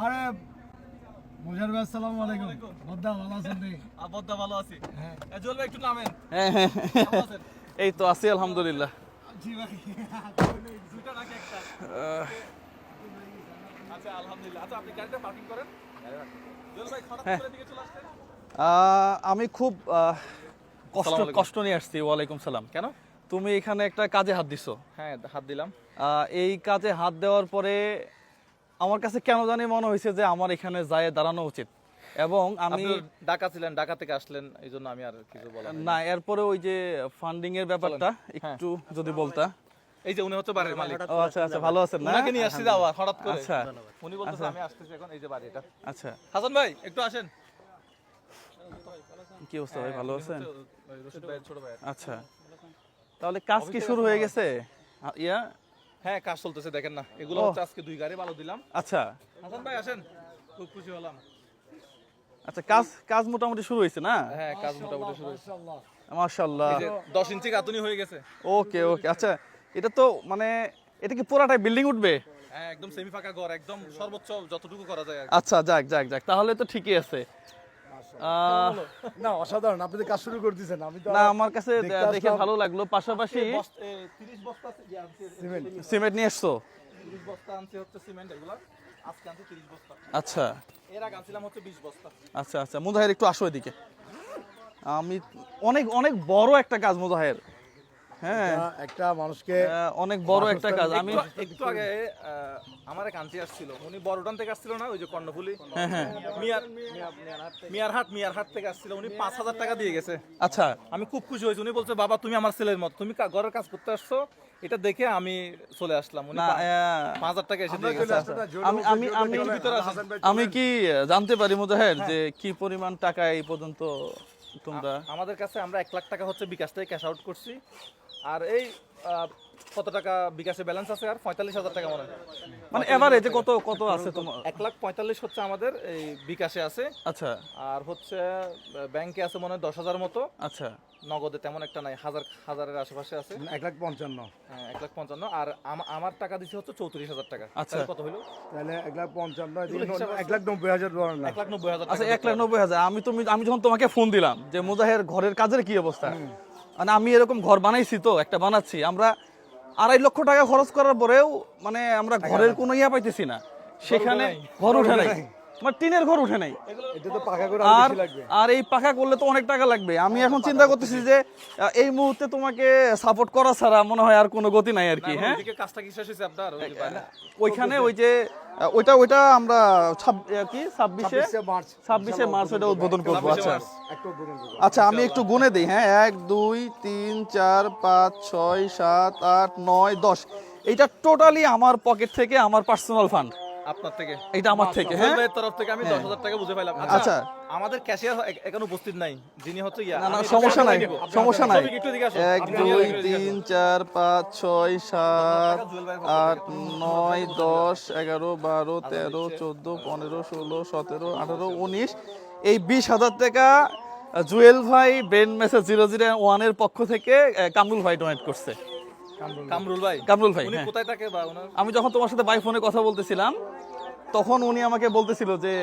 আরে মুজার ভাই আসসালামু আলাইকুম। বদ্দা ভালো আছেন রে আবদ্ধা ভালো আছি। জল ভাই একটু নামেন। হ্যাঁ হ্যাঁ আছেন? এই তো আছি আলহামদুলিল্লাহ। জি ভাই। দুইটা নাকি একটা? আচ্ছা আলহামদুলিল্লাহ। আচ্ছা আপনি গাড়িটা পার্কিং করেন? জল ভাই হঠাৎ করে দিকে চলে আসলেন আমি খুব কষ্ট কষ্ট নিয়ে আসছি। ওয়ালাইকুম সালাম। কেন? তুমি এখানে একটা কাজে হাত দিছো। হ্যাঁ হাত দিলাম। এই কাজে হাত দেওয়ার পরে আমার কাছে কেন জানি মনে হয়েছে যে আমার এখানে যায় দাঁড়ানো উচিত। এবং আমি ঢাকা ছিলেন ঢাকা থেকে আসলেন এই জন্য আমি আর কিছু বলার না এরপরে ওই যে ফান্ডিং এর ব্যাপারটা একটু যদি বলতা। এই যে উনি হচ্ছে বাড়ির মালিক। ও আচ্ছা আচ্ছা ভালো আছেন না? ওনাকে নিয়ে আসছি যাওয়া হঠাৎ করে। আচ্ছা। উনি বলতেছে আমি আসতেছি এখন এই যে বাড়ি এটা আচ্ছা। হাসান ভাই একটু আসেন। কি অবস্থা ভাই ভালো আছেন? ওই রশিদ ভাই ছোট ভাই আচ্ছা। তাহলে কাজ কি শুরু হয়ে গেছে? ইয়া? হ্যাঁ কাজ চলতেছে দেখেন না। এগুলো হচ্ছে আজকে দুই গাড়ি ভালো দিলাম। আচ্ছা। হাসান ভাই আসেন। খুব খুশি হলাম। আচ্ছা কাজ কাজ মোটামুটি শুরু হয়েছে না? হ্যাঁ কাজ মোটামুটি শুরু হয়েছে। মাশাআল্লাহ। এই যে দশ ইঞ্চি গাতুনি হয়ে গেছে। ওকে ওকে। আচ্ছা এটা তো মানে এটা কি পুরাটাই বিল্ডিং উঠবে? হ্যাঁ একদম সেমি ফাঁকা ঘর একদম সর্বোচ্চ যতটুকু করা যায় আচ্ছা যাক যাক যাক। তাহলে তো ঠিকই আছে। না অসাধারণ। আপনি কাজ শুরু করতেছেন আমি তো না আমার কাছে দেখে ভালো লাগল। পাশাপাশি 30 বস্তা আছে, যে আনছি, সিমেন্ট। সিমেন্ট। নিয়ে এসছো? 30 বস্তা আনছি হচ্ছে সিমেন্ট এগুলা। আজকে আনছি 30 বস্তা। আচ্ছা। এর আগে আনছিলাম হচ্ছে 20 বস্তা। আচ্ছা আচ্ছা। মুজাহের একটু আসো এদিকে। আমি অনেক অনেক বড় একটা কাজ মুজাহের। হ্যাঁ। একটা- মানুষকে অনেক বড় একটা কাজ। আমি একটু- আগে আমার এক আন্টি আসছিল। উনি বড়ডান থেকে আসছিল না ওই যে কর্ণফুলি? হ্যাঁ হ্যাঁ। মিয়ার মিয়ারহাট মিয়ারহাট থেকে আসছিল। উনি পাঁচ হাজার টাকা দিয়ে গেছে। আচ্ছা। আমি খুব খুশি হয়েছি। উনি বলছে বাবা তুমি আমার ছেলের মত। তুমি ঘরের কাজ করতে আসছো। এটা দেখে আমি চলে আসলাম। উনি না আহ, পাঁচ হাজার টাকা এসে দিয়ে গেছে। আমি- আমি- আমি কি জানতে পারি মুজাহের যে কি পরিমাণ টাকা এই পর্যন্ত তোমরা আমাদের কাছে আমরা এক লাখ টাকা হচ্ছে বিকাশ থেকে ক্যাশ আউট করছি। আর এই কত টাকা বিকাশে ব্যালেন্স আছে আর? পঁয়তাল্লিশ হাজার টাকা মনে। মানে এভারেজে কত কত আছে তোমার? এক লাখ পঁয়তাল্লিশ হচ্ছে আমাদের এই বিকাশে আছে। আচ্ছা। আর হচ্ছে ব্যাংকে আছে মনে হয় দশ হাজার মতো। আচ্ছা। নগদে তেমন একটা নাই হাজার হাজারের আশেপাশে আছে। এক লাখ পঞ্চান্ন। হ্যাঁ, এক লাখ পঞ্চান্ন। আর আমার টাকা দিচ্ছে হচ্ছে চৌত্রিশ হাজার টাকা। আচ্ছা। কত হলো তাহলে এক লাখ পঞ্চান্ন এক লাখ নব্বই হাজার ধরেন এক লাখ নব্বই হাজার আচ্ছা এক লাখ নব্বই হাজার। আমি তুমি আমি যখন তোমাকে ফোন দিলাম যে মুজাহের ঘরের কাজের কি অবস্থা? মানে আমি এরকম ঘর বানাইছি তো একটা বানাচ্ছি। আমরা আড়াই লক্ষ টাকা খরচ করার পরেও মানে আমরা ঘরের কোনো ইয়া পাইতেছি না। সেখানে ঘর উঠে নাই। আমার টিনের ঘর উঠে নাই। এটা তো পাকা করে আর আর এই পাকা করলে তো অনেক টাকা লাগবে। আমি এখন চিন্তা করতেছি যে এই মুহূর্তে তোমাকে সাপোর্ট করা ছাড়া মনে হয় আর কোনো গতি নাই আর কি হ্যাঁ? ওইখানে ওই যে ওইটা ওইটা আমরা কি ছাব্বিশে? ছাব্বিশে মার্চ। ছাব্বিশে মার্চ ওইটা উদ্বোধন করব আচ্ছা। উদ্বোধন করব। আচ্ছা আমি একটু গুনে দিই হ্যাঁ? এক দুই তিন চার পাঁচ ছয় সাত আট নয় দশ। এইটা টোটালি আমার পকেট থেকে আমার পার্সোনাল ফান্ড আপনার থেকে। এটা আমার থেকে হ্যাঁ হ্যাঁ? তরফ থেকে আমি দশ হাজার টাকা বুঝে পাইলাম। আচ্ছা। আচ্ছা আমাদের ক্যাশিয়ার এখানে উপস্থিত নাই যিনি হচ্ছে ইয়া। না সমস্যা নাই সমস্যা নাই। সৌভিক, একটু এদিকে আসো। এক আপনি দুই এদিকে আসো, এদিকে তিন আসো। চার পাঁচ ছয় সাত জুয়েল ভাইয়ের আট নয় দশ এগারো বারো তেরো চোদ্দ পনেরো ষোলো সতেরো আঠারো উনিশ। এই বিশ হাজার টাকা জুয়েল ভাই ব্রেন মেসেজ জিরো জিরো ওয়ানের পক্ষ থেকে কামরুল ভাই ডোনেট করছে। কামরুল ভাই। কামরুল ভাই। হ্যাঁ। কোথায় থাকে বা আমি যখন তোমার সাথে বাই ফোনে কথা বলতেছিলাম তখন উনি আমাকে বলতেছিল যে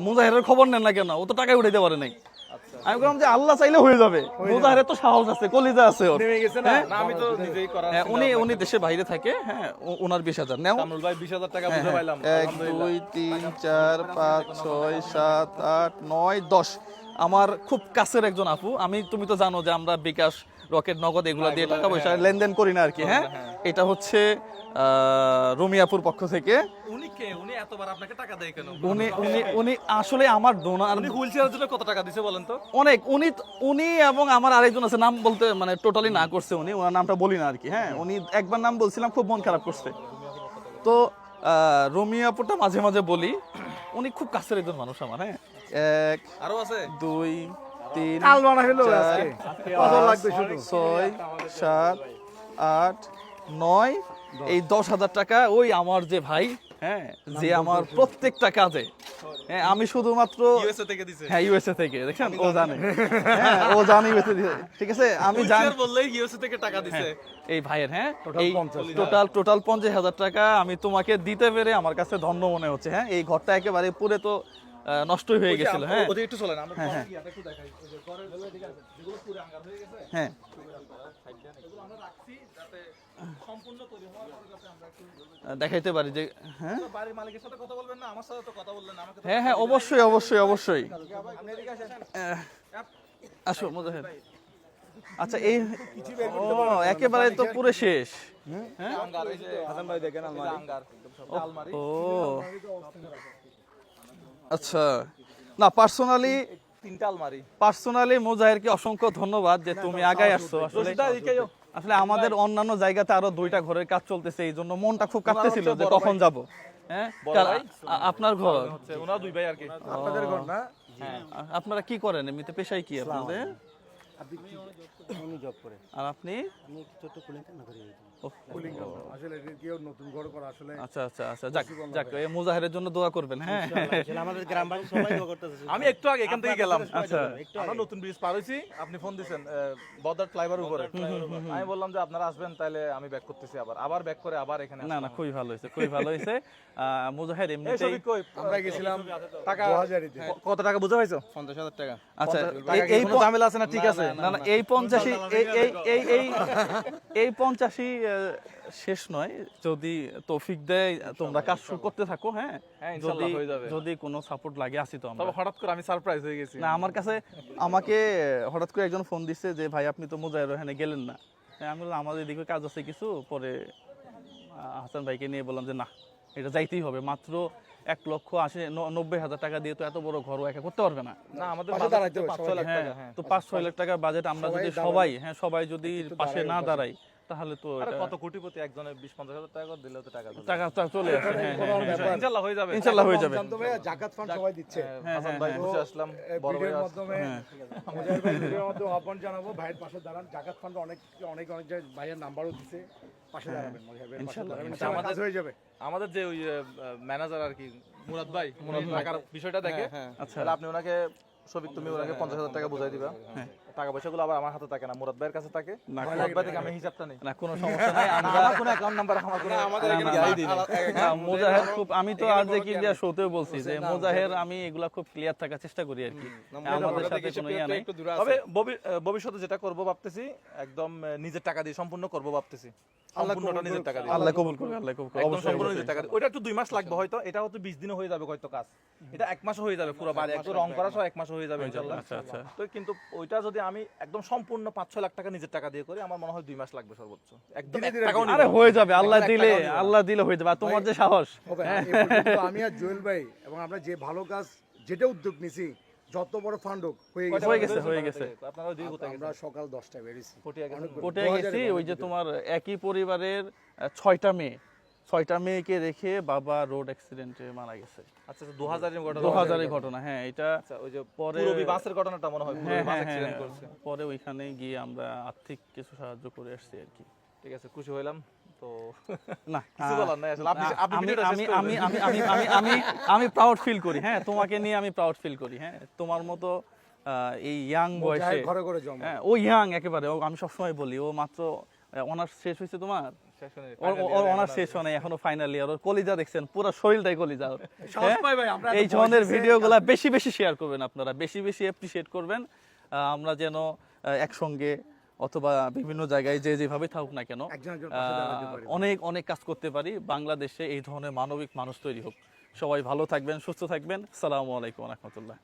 মুজাহিরের খবর নেন না কেন? ও তো টাকাই উঠাইতে পারে নাই। আচ্ছা। আমি বললাম যে আল্লাহ চাইলে হয়ে যাবে। মুজাহিরের তো সাহস আছে কলিজা আছে ওর। নেমে গেছে না? না আমি তো নিজেই করার হ্যাঁ, উনি উনি দেশের বাইরে থাকে হ্যাঁ ওনার বিশ হাজার। নেও। কামরুল ভাই বিশ হাজার টাকা হ্যাঁ, বুঝে হ্যাঁ। পাইলাম এক আলহামদুলিল্লাহ। দুই তিন চার পাঁচ ছয় সাত আট নয় দশ। আমার খুব কাছের একজন আপু। আমি তুমি তো জানো যে আমরা বিকাশ রকেট নগদ এগুলো দিয়ে টাকা পয়সা লেনদেন করি না আর কি হ্যাঁ? এটা হচ্ছে রুমিয়াপুর পক্ষ থেকে। উনি কে? উনি এতবার আপনাকে টাকা দেয় কেন? উনি উনি উনি আসলে আমার ডোনার উনি হুইল চেয়ারের জন্য কত টাকা দিছে বলেন তো? অনেক উনি উনি এবং আমার আরেকজন আছে নাম বলতে মানে টোটালি না করছে উনি ওনার নামটা বলি না আর কি হ্যাঁ? উনি একবার নাম বলছিলাম খুব মন খারাপ করছে। তো রুমিয়াপুরটা মাঝে মাঝে বলি উনি খুব কাছের একজন মানুষ আমার হ্যাঁ? এক আরও আছে? দুই তিন ছয় সাত আট নয় এই দশ হাজার টাকা ওই আমার যে ভাই হ্যাঁ যে আমার প্রত্যেকটা কাজে। হ্যাঁ আমি শুধুমাত্র ইউএসএ থেকে দিছে। হ্যাঁ ইউএসএ থেকে। দেখছেন ও জানে। হ্যাঁ ও জানে ইউএসএ ঠিক আছে? আমি জানি। বললেই ইউএসএ থেকে টাকা দিছে? এই ভাইয়ের হ্যাঁ এই টোটাল টোটাল পঞ্চাশ হাজার টাকা আমি তোমাকে দিতে পেরে আমার কাছে ধন্য মনে হচ্ছে। হ্যাঁ এই ঘরটা একেবারে পুরে তো আহ, নষ্টই হয়ে গেছিল হ্যাঁ। ওদিকে একটু চলেন আমরা হ্যাঁ, হ্যাঁ। একটু দেখাই। ওই যে ঘরের দিকে আছে, যেগুলো পুরো আঙ্গার হয়ে গেছে হ্যাঁ। এগুলো আমরা রাখছি যাতে সম্পূর্ণ তৈরি হওয়ার পরে যাতে আমরা একটু দেখাইতে পারি যে হ্যাঁ। বাড়ির মালিকের সাথে কথা বলবেন না আমার সাথে তো কথা বললেন আমাকে হ্যাঁ হ্যাঁ অবশ্যই অবশ্যই অবশ্যই। আপনি এদিকে আসেন। আসো মুজাহিদ আচ্ছা এই ও একেবারে তো পুরো শেষ। হ্যাঁ? এই হাসান ভাই দেখেন আলমারি। আলমারি। ও। আচ্ছা। না পার্সোনালি তিনটা আলমারি। পার্সোনালি মুজাহিরকে অসংখ্য ধন্যবাদ যে তুমি আগাই আসছো। আসলে আসলে আমাদের অন্যান্য জায়গাতে আরও দুইটা ঘরের কাজ চলতেছে এই জন্য মনটা খুব কাঁপতেছিল যে কখন যাব। হ্যাঁ? আপনার ঘর? হচ্ছে ওনারা দুই ভাই আর কি। আপনাদের ঘর না? আপনারা কি করেন? এমনিতে পেশায় কি আপনাদের? আপনি জব করে। আর আপনি? আমি একটু ছোট্ট কুলিং না করি ওহ, আসলে কেউ নতুন ঘর করা আসলে আচ্ছা আচ্ছা আচ্ছা যাক যাক এই মুজাহিরের জন্য দোয়া করবেন হ্যাঁ। আসলে আমাদের গ্রামবাসী সবাই দোয়া করতেছে আমি একটু আগে এখান থেকে গেলাম। আচ্ছা। আমরা নতুন ব্রিজ পার হয়েছি আপনি ফোন দিছেন বদার ফ্লাইভার উপরে। আমি বললাম যে আপনারা আসবেন তাহলে আমি ব্যাক করতেছি আবার। আবার ব্যাক করে আবার এখানে না না খুবই ভালো হয়েছে খুবই ভালো হয়েছে। মুজাহির এই এমনিতেই আমরা গেছিলাম টাকা কত টাকা বুঝে পাইছো? পঞ্চাশ হাজার টাকা। আচ্ছা টাকা। এই- ঝামেলা আছে না? ঠিক আছে। না না এই পঞ্চাশি এই এই এই এই এই পঞ্চাশি আহ, শেষ নয়। যদি তৌফিক দেয় তোমরা কাজ শুরু করতে থাকো হ্যাঁ? হ্যাঁ, যদি যদি কোনো সাপোর্ট লাগে আসি তো আমরা। হঠাৎ করে আমি সারপ্রাইজ হয়ে গেছি। না আমার কাছে আমাকে হঠাৎ করে একজন ফোন দিচ্ছে যে ভাই আপনি তো মোজাহের ওখানে গেলেন না। হ্যাঁ, আমি বললাম আমাদের এদিকে কাজ আছে কিছু? পরে হাসান ভাইকে নিয়ে বললাম যে না এটা যাইতেই হবে। মাত্র এক লক্ষ আশি নব্বই হাজার টাকা দিয়ে তো এত বড় ঘর ও একা করতে পারবে না। না আমাদের পাশে বাজেট দাঁড়াইতে তো পাঁচ ছয় লাখ হ্যাঁ টাকা হ্যাঁ। বাজেট আমরা যদি সবাই হ্যাঁ সবাই যদি পাশে না। দাঁড়াই তাহলে তো কত কোটিপতি? একজনের বিশ পঞ্চাশ হাজার টাকা করে দিলেও তো টাকা টাকা চলে আসে হ্যাঁ হ্যাঁ, হ্যাঁ। ইনশাল্লাহ হয়ে যাবে। ইনশাল্লাহ হয়ে যাবে। রমজান তো ভাইয়া জাকাত ফান্ড সবাই দিচ্ছে। হ্যাঁ, হাসান হ্যাঁ, ভাই হ্যাঁ। বসে আসলাম বড় ভাই মাধ্যমে মুজাহিদ ভাই ভিডিওর মাধ্যমে আহ্বান জানাব ভাইয়ের পাশে দাঁড়ান। জাকাত ফান্ড অনেক অনেক অনেক জায়গায় ভাইয়ের নাম্বারও দিছে। পাশে দাঁড়াবেন মুজাহিদ ভাইয়ের ইনশাল্লাহ। ইনশাআল্লাহ কাজ হয়ে যাবে। আমাদের যে ওই ম্যানেজার আর কি মুরাদ ভাই মুরাদ টাকার বিষয়টা দেখে। আচ্ছা। তাহলে আপনি ওনাকে সবিক তুমি ওনাকে পঞ্চাশ হাজার টাকা বুঝাই দিবা। টাকা পয়সাগুলো আবার আমার হাতে থাকে না মুরাদ ভাইয়ের কাছে থাকে। না, মুরাদ ভাই থেকে আমি হিসাবটা নেই। না কোনো সমস্যা নাই আমার কোনো অ্যাকাউন্ট নাম্বার আমার কোনো আমাদের এখানে না, গাড়ি না, দিই খুব আমি তো আজ যে কিন্ডিয়া শোতেও বলছি যে মোজাহের আমি এগুলা খুব ক্লিয়ার থাকার চেষ্টা করি আর কি। আমাদের সাথে কোনো ইয়া নাই। তবে ভবিষ্যতে যেটা করব ভাবতেছি একদম নিজের টাকা দিয়ে সম্পূর্ণ করব ভাবতেছি। সম্পূর্ণটা নিজের টাকা দিয়ে। আল্লাহ কবুল করবে আল্লাহ কবুল করবে অবশ্যই সম্পূর্ণ নিজের টাকা ওটা একটু দুই মাস লাগবে হয়তো এটা হয়তো বিশ দিনে হয়ে যাবে হয়তো কাজ। এটা এক মাসও হয়ে যাবে পুরো বাড়ি। একটু রং করা সহ এক মাস হয়ে যাবে ইনশাল্লাহ। আচ্ছা আচ্ছা। তো কিন্তু ওইটা যদি আমি একদম সম্পূর্ণ পাঁচ ছয় লাখ টাকা নিজের টাকা দিয়ে করি আমার মনে হয় দুই মাস লাগবে সর্বোচ্চ। একদম আরে হয়ে যাবে আল্লাহ দিলে। আল্লাহ দিলে হয়ে যাবে আর তোমার যে সাহস। পর্যন্ত আমি আর জুয়েল ভাই এবং আমরা যে ভালো কাজ যেটা উদ্যোগ নিছি যত বড় ফান্ড হোক হয়ে গেছে। হয়ে গেছে হয়ে গেছে। আপনারা ওই কোথায় আমরা সকাল দশটায় বেরিয়েছি। পটিয়া গেছি ওই যে তোমার একই পরিবারের ছয়টা মেয়ে। ছয়টা মেয়েকে রেখে বাবা রোড অ্যাক্সিডেন্টে মারা গেছে। আচ্ছা আচ্ছা, দু হাজারের ঘটনা। দু হাজারের ঘটনা হ্যাঁ এটা আচ্ছা, ওই যে পরে- পূরবী বাসের ঘটনাটা মনে হয় হ্যাঁ হ্যাঁ হ্যাঁ পরে ওইখানে গিয়ে আমরা আর্থিক কিছু সাহায্য করে আসছি আর কি। ঠিক আছে খুশি হইলাম তো না কিছু বলার নাই আসলে। আপনি আপনি আমি আমি আমি আমি আমি আমি আমি আমি প্রাউড ফিল করি হ্যাঁ তোমাকে নিয়ে আমি প্রাউড ফিল করি হ্যাঁ তোমার মতো এই ইয়াং বয়সে ঘরে ঘরে জমা হ্যাঁ ও ইয়াং একেবারে ও আমি সবসময় বলি ও মাত্র অনার্স শেষ হয়েছে তোমার? শেষ হয় নাই এখনও ফাইনাল ইয়ার ওর কলিজা দেখছেন পুরো শরীরটাই কলিজা ওর। সাহস? পাই ভাই, আমরা এই ধরনের ভিডিওগুলো বেশি বেশি শেয়ার করবেন আপনারা বেশি বেশি অ্যাপ্রিসিয়েট করবেন। আমরা যেন একসঙ্গে অথবা বিভিন্ন জায়গায় যে যেভাবে থাকুক না কেন একজন একজন পাশে দাঁড়াতে আহ, অনেক অনেক কাজ করতে পারি বাংলাদেশে এই ধরনের মানবিক মানুষ তৈরি হোক। সবাই ভালো থাকবেন সুস্থ থাকবেন সালামু আলাইকুম রহমতুল্লাহ।